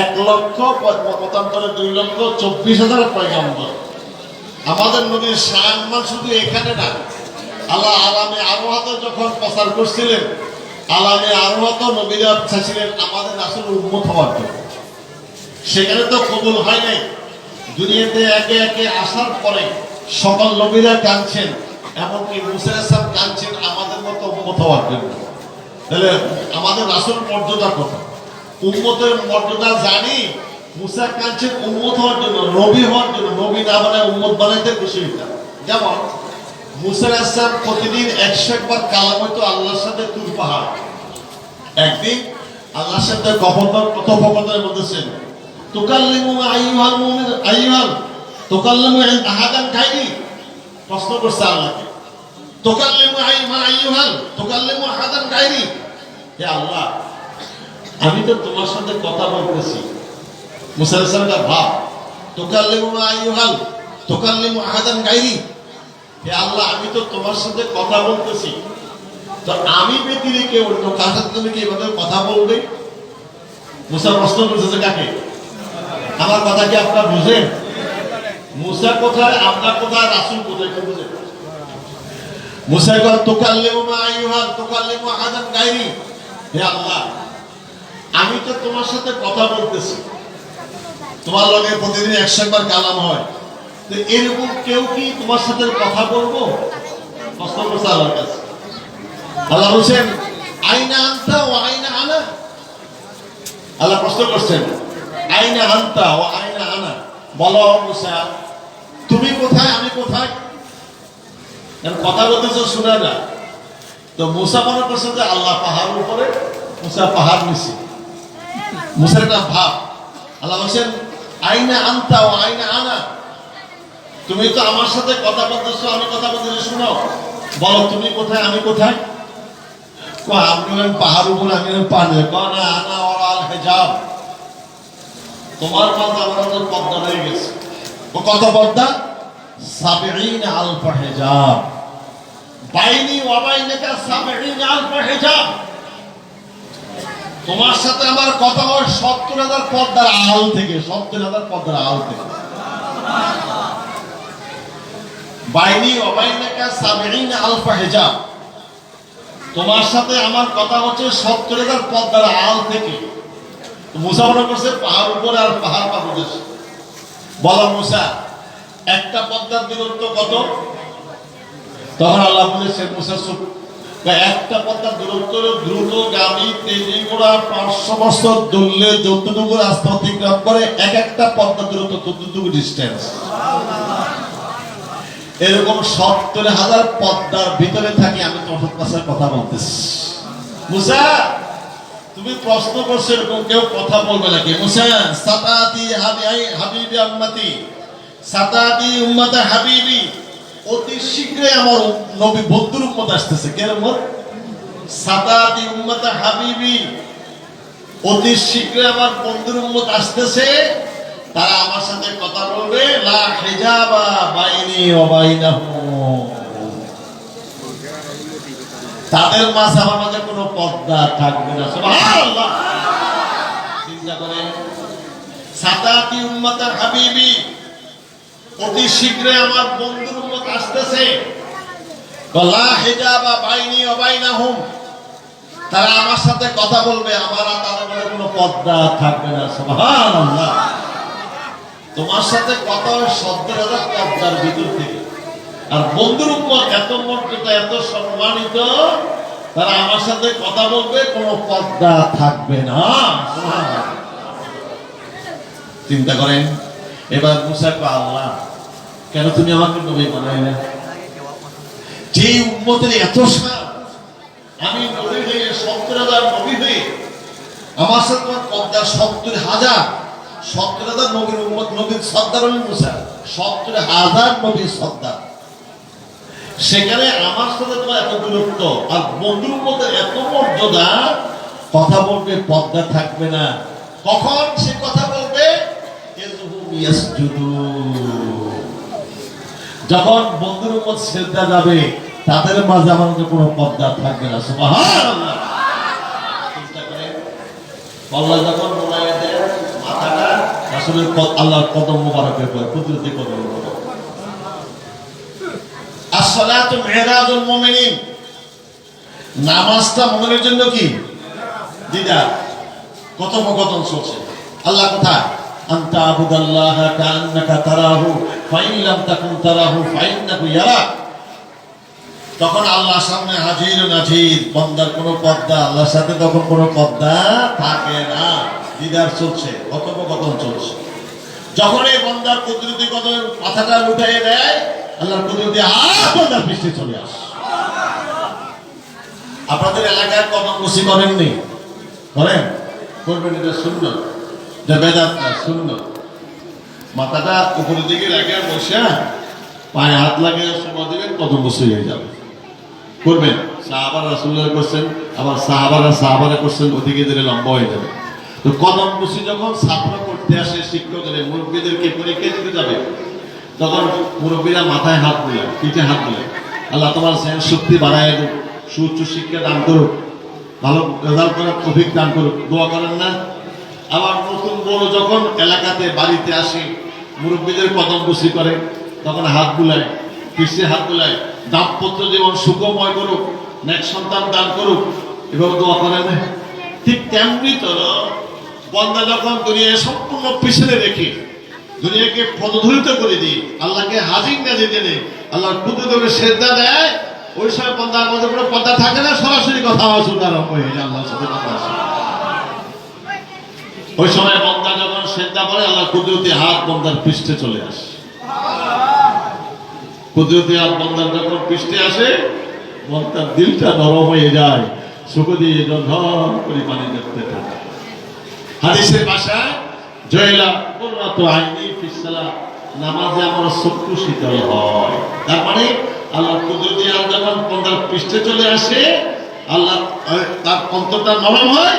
এক লক্ষ দুই লক্ষ চব্বিশ হাজার পয়গম্বর। আমাদের নবীর সম্মান শুধু এখানে না, আল্লাহ আলামে আরোহাতে যখন প্রচার করছিলেন, আলামে আরোহাত নবীরা চাইছিলেন আমাদের আসলে উন্মত হওয়ার জন্য। সেখানে তো কবুল হয় নাই। দুনিয়াতে একে একে আসার পরে সকল নবীরা কাঁদছেন, এমনকি মুসা ইসলাম কাঁদছেন আমাদের মতো উন্মত হওয়ার জন্য। তাহলে আমাদের রাসুল মর্যাদা কথা উন্মতের মর্যাদা জানি, মুসা কাঁদছেন উন্মত হওয়ার জন্য, নবী হওয়ার জন্য। নবী না বানায় উন্মত বানাইতে খুশি যেমন মুসার ইসলাম প্রতিদিন একশো একবার কালাম হইতো আল্লাহর সাথে তুর পাহাড়। একদিন আল্লাহর সাথে কথোপকথন কথোপকথনের বলতেছেন তুকাল্লিমু আইয়ুহাল মুমিন আইয়ুহাল তুকাল্লিমু আহাদান খাইনি প্রশ্ন করছে আল্লাহকে। তুকাল্লিমু আইয়ুহাল তুকাল্লিমু আহাদান খাইনি হে আল্লাহ, আমি তো তোমার সাথে কথা বলতেছি। মুসা আলাইহিস সালামের ভাব তুকাল্লিমু আইয়ুহাল, তুকাল্লিমু আহাদান গাইরি। হে আল্লাহ, আমি তো তোমার সাথে কথা বলতেছি। তো আমি ব্যতিরেকে অন্য কার সাথে তুমি কি এভাবে কথা বলবে? মুসা প্রশ্ন করতেছে কাকে? আমার কথা কি আপনারা বুঝেন? মুসা কোথায়, আপনার কোথায় রাসুল কোথায় বুঝেন মুসা কল তুকাল্লিমু মা আইয়ুহাল, তুকাল্লিমু আহাদান গাইরি। আমি তো তোমার সাথে কথা বলতেছি। তোমার লগে প্রতিদিন একশো একবার কালাম হয়। তো এরকম কেউ কি তোমার সাথে কথা বলব? প্রশ্ন করছে আল্লাহর কাছে। আল্লাহ বলছেন, আইনা আনতা ও আইনা আনা। আল্লাহ প্রশ্ন করছেন, আইনা আনতা ও আইনা আনা? বলো মুসা, তুমি কোথায়? আমি কোথায়? কথা বলতেছ, শুনে না। তো মুসা মনে করছে যে আল্লাহ পাহাড়ের উপরে, মুসা পাহাড় নিছে মুসার একটা ভাব। আল্লাহ বলছেন, আইনা আনতা ও আইনা আনা। তুমি তো আমার সাথে কথা বলতেছো, আমি কথা বলতেছি, শুনো। বলো, তুমি কোথায়, আমি কোথায়? পাহাড় উপর, আমি পানি। বাইনি ওয়াবাইনাকা সাবিঈন আলফা, হেজাব। তোমার সাথে আমার কথা হয় সত্তর হাজার পদ্মার আল থেকে সত্তর হাজার পদ্মার আল থেকে বাইনি অবাইনাকা সাবিঈন আলফা, হিজাব। তোমার সাথে আমার কথা হচ্ছে সত্তর হাজার পদ্মার আল থেকে। তো মুসা করছে পাহাড় উপরে আর পাহাড় পাবদেশ বলা মুসা, একটা পদ্মার দূরত্ব কত? তখন আল্লাহ বলেছেন মুসা একটা পদ্মার দূরত্ব দ্রুতগামী তেজি, ঘোড়া বছর দৌড়লে যতটুকু রাস্তা অতিক্রম করে, এক একটা পদ্মার দূরত্ব ততটুকু ডিস্টেন্স এরকম সত্তর হাজার পদ্মার ভিতরে থাকি আমি তোমার কাছে কথা বলতেছি। মুসা, তুমি প্রশ্ন করছ এরকম কেউ কথা বলবে নাকি? মুসা, সাতাতি হাবি হাবিবি আম্মাতি সাতাতি উম্মাতা হাবিবি। অতি শীঘ্রই আমার নবী বন্ধুর উম্মত আসতেছে। কে উম্মত? সাতাতি উম্মাতা হাবিবি। অতি শীঘ্রই আমার বন্ধুর উম্মত আসতেছে। তারা আমার সাথে কথা বলবে, লা হিজাবা বাইনি ওয়া বাইনাহু তাদের মাঝে আমার মাঝে কোনো পর্দা থাকবে না। সুবহানাল্লাহ। চিন্তা করেন। সাতাতি উম্মতের হাবিবি। অতি শীঘ্রই আমার বন্ধুর আসতেছে। তারা আমার সাথে কথা বলবে, আমার তাদের কোনো পর্দা থাকবে না। তোমার সাথে কথা সত্তর হাজার পর্দার ভিতর থেকে। আর বন্ধুর উপর এত মর্যাদা, এত সম্মানিত, তারা আমার সাথে কথা বলবে, কোনো পর্দা থাকবে না। চিন্তা করেন, এবার মুসা কো আল্লাহ। কেন তুমি আমাকে নবী বানাইলে যে উম্মতের এত আমি নবী হয়ে সত্তর হাজার নবী হয়ে আমার সাথে তোমার পর্দা সত্তর হাজার সত্তর হাজার নবীর উম্মত নবীর সর্দার হলেন মুসা, সত্তর হাজার নবীর সর্দার। সেখানে আমার সাথে তোমার এত দূরত্ব আর বন্ধুর মধ্যে এত মর্যাদা, কথা বলবে পর্দা থাকবে না। কখন সে কথা বলবে? ইযহুম ইয়াসজুদুন। যখন বন্ধুর উপর শ্রদ্ধা যাবে, তাদের মাঝে মধ্যে কোনো পর্দা থাকবে না। মুমিনের জন্য কি? দিদা কথোপকথন চলছে। আল্লাহ কোথায়? আন্তা আবুদাল্লাহ কান্নাকা তারাহু, ফাইন লাম তাকুন তারাহু, ফাইন্নাহু ইয়ারাক তখন আল্লাহর সামনে হাজির নাজির, বন্দার কোনো পদ্মা আল্লাহর সাথে তখন কোনো পদ্মা থাকে না। দিদার চলছে, কথোপকথন চলছে। যখন এই বন্দার কুদরতি কদম মাথাটা উঠাই দেয়, আল্লাহর কুদরতি হাত বন্দার পৃষ্ঠে চলে আসে। আপনাদের এলাকায় কদম বসি করেননি? করেন করবেন এটা শূন্য এটা বেদাত না শূন্য। মাথাটা উপরের দিকে রেখে বসে পায়ে হাত লাগিয়ে সময় দেবেন কদম বসে হয়ে যাবে। করবেন? সাহাবার রাসুল্লাহ করছেন, আবার সাহাবারা সাহাবারা করছেন, ওদিকে দিলে লম্বা হয়ে যাবে। তো কদম বসি যখন ছাত্র করতে আসে শিক্ষকদের মুরব্বীদেরকে পরীক্ষা দিতে যাবে, তখন মুরব্বীরা মাথায় হাত দিলেন পিঠে হাত দিলেন আল্লাহ তোমার সেন শক্তি বাড়ায় সুউচ্চ শিক্ষা দান করুক, ভালো রেজাল্ট করার তফিক দান করুক। দোয়া করেন না আবার নতুন বড় যখন এলাকাতে বাড়িতে আসে, মুরব্বীদের কদম বসি করে, তখন হাত বুলায় পিছিয়ে হাত বুলায় দাম্পত্য জীবন সুখময় করুক নেক্সট সন্তান দান করুক, এভাবে দোয়া করে না ঠিক তেমনি তো বন্দা যখন দুনিয়ায় সম্পূর্ণ পিছনে রেখে দুনিয়াকে পদধরিত করে দিই, আল্লাহকে হাজির নাজি জেনে আল্লাহর কুদরতে শ্রদ্ধা দেয়, ওই সময় বন্দার মধ্যে কোনো পর্দা থাকে না, সরাসরি কথা শুনে আরম্ভ হয়ে আল্লাহর সাথে কথা ওই সময় বন্দা যখন শ্রদ্ধা করে আল্লাহ কুদরতি হাত বন্দার পৃষ্ঠে চলে আসে। কুদরতি হাত বন্দার যখন পৃষ্ঠে আসে, বন্দার দিলটা নরম হয়ে যায়, সুখ দিয়ে ঝর করে পানি দেখতে থাকে। হাদিসের ভাষায়, জয়লা কুররাত আইনি ফিসসালা নামাজে আমার চক্ষু শীতল হয়। তার মানে আল্লাহ কুদরতি হাত যখন বন্দার পৃষ্ঠে চলে আসে, আল্লাহ তার অন্তরটা নরম হয়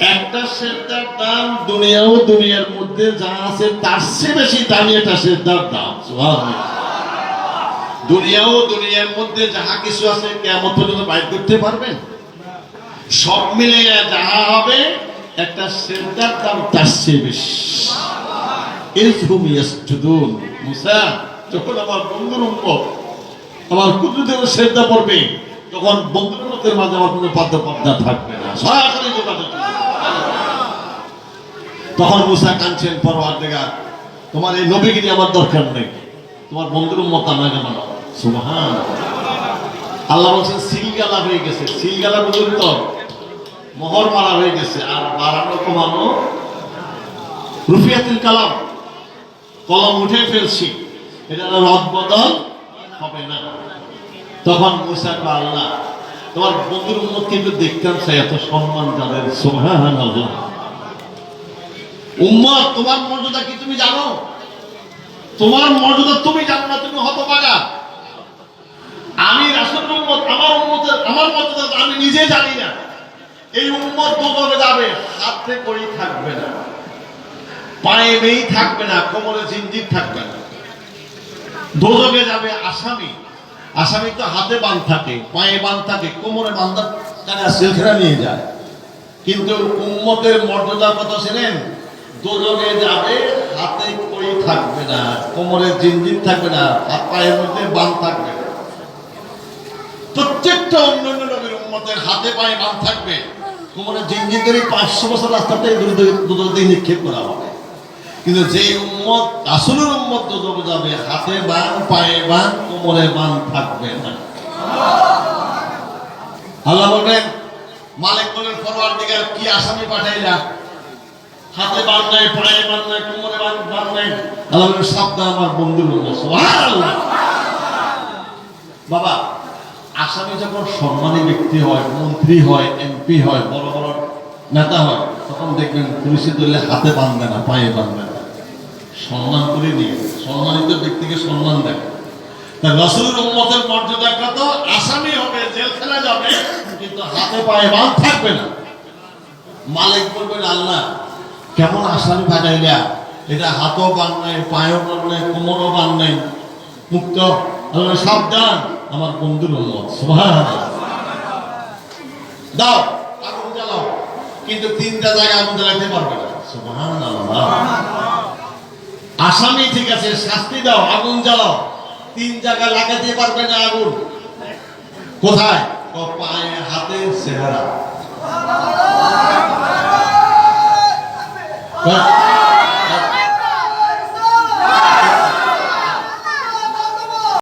একটা সেদ্ধার দাম দুনিয়া ও দুনিয়ার মধ্যে যা আছে তার চেয়ে বেশি দামি একটা সেদ্ধার দাম, সুবহানাল্লাহ। দুনিয়া ও দুনিয়ার মধ্যে যাহা কিছু আছে কেমন পর্যন্ত বাইর করতে পারবেন সব মিলে যাহা হবে একটা সেজদার দাম তার চেয়ে বেশি। যখন আমার বন্ধুর উম্মত আমার কুদরতের সেজদা পড়বে, তখন মাঝে থাকবে না। সরাসরি যোগাযোগ। তখন মুসা কাঁদছেন পরওয়ার দেগার তোমার এই নবীগিরি আমার দরকার নেই। তোমার বন্ধুর উম্মত আমাকে মানো সুবহান আল্লাহ বলছেন, সিলগালা হয়ে গেছে, সিলগালা বুঝুন তো। মোহর মারা হয়ে গেছে, আর বাড়ানো কমানো রুফিয়াতুল কালাম। কলম উঠে ফেলছি, এটা রদ বদল হবে না। তখন মুসা আল্লাহ, তোমার বন্ধুর উন্মত কিন্তু দেখতাম চাই, এত সম্মান যাদের সোহান আল্লাহ উম্মত, তোমার মর্যাদা কি তুমি জানো? তোমার মর্যাদা তুমি জানো না, তুমি হতভাগা। আমি রাসূল উম্মত, আমার উম্মতের, আমার মর্যাদা আমি নিজে জানি না। এই উম্মত দোদরে যাবে? হাতে করেই থাকবে না। পায়ে নেই থাকবে না, কোমরে জিঞ্জির থাকবে না। দোজকে যাবে আসামি। আসামি তো হাতে বান থাকে, পায়ে বান থাকে, কোমরে বান্ধা তারা সেলখেরা নিয়ে যায়। কিন্তু উম্মতের মর্যাদা কত ছিলেন দোজকে যাবে, হাতে কই থাকবে না, কোমরে জিঞ্জির থাকবে না, হাত পায়ের মধ্যে বান থাকবে প্রত্যেকটা অন্যান্য নবীর হাতে পায়ে বান থাকবে। কোমরে জিঞ্জির ধরে পাঁচশো বছর রাস্তাতে নিক্ষেপ করা হবে। কিন্তু যে উম্মত আসলের উম্মত দুদকে যাবে, হাতে বান, পায়ে বান, কোমরে বান থাকবে না। আল্লাহ মালিক বলেন ফরওয়ার্ড দিকে কি আসামি পাঠাইলা? হাতে বান নাই পায়ে বান নাই কোমরে বান বান নাই আল্লাহ সাবধান আমার উম্মত সুবহানাল্লাহ। বাবা, আসামি যখন সম্মানী ব্যক্তি হয়, মন্ত্রী হয়, এমপি হয়, বড় বড় নেতা হয়, তখন দেখবেন পুলিশে ধরলে হাতে বাঁধবে না, পায়ে বাঁধবে না। সম্মান করে নিয়ে, সম্মানিত ব্যক্তিকে সম্মান দেয়। তা রসুলের উম্মতের মর্যাদা কত? আসামি হবে জেলখানা যাবে, কিন্তু হাতে পায়ে বাঁধ থাকবে না। মালিক বলবেন, আল্লাহ কেমন আসামি পাঠাইলা এটা হাতও বান নাই, পায়েও বান নাই, কোমরও বান নাই। মুক্ত? আল্লাহ সাবধান। আমার বন্ধুর দাও, আগুন জ্বালাও। কিন্তু তিনটা জায়গায় আগুন জ্বালাইতে পারবে না। আসামি ঠিক আছে, শাস্তি দাও, আগুন জ্বালাও। তিন জায়গা লাগাতে পারবে না আগুন। কোথায়? পায়ে হাতে, চেহারা। কয়,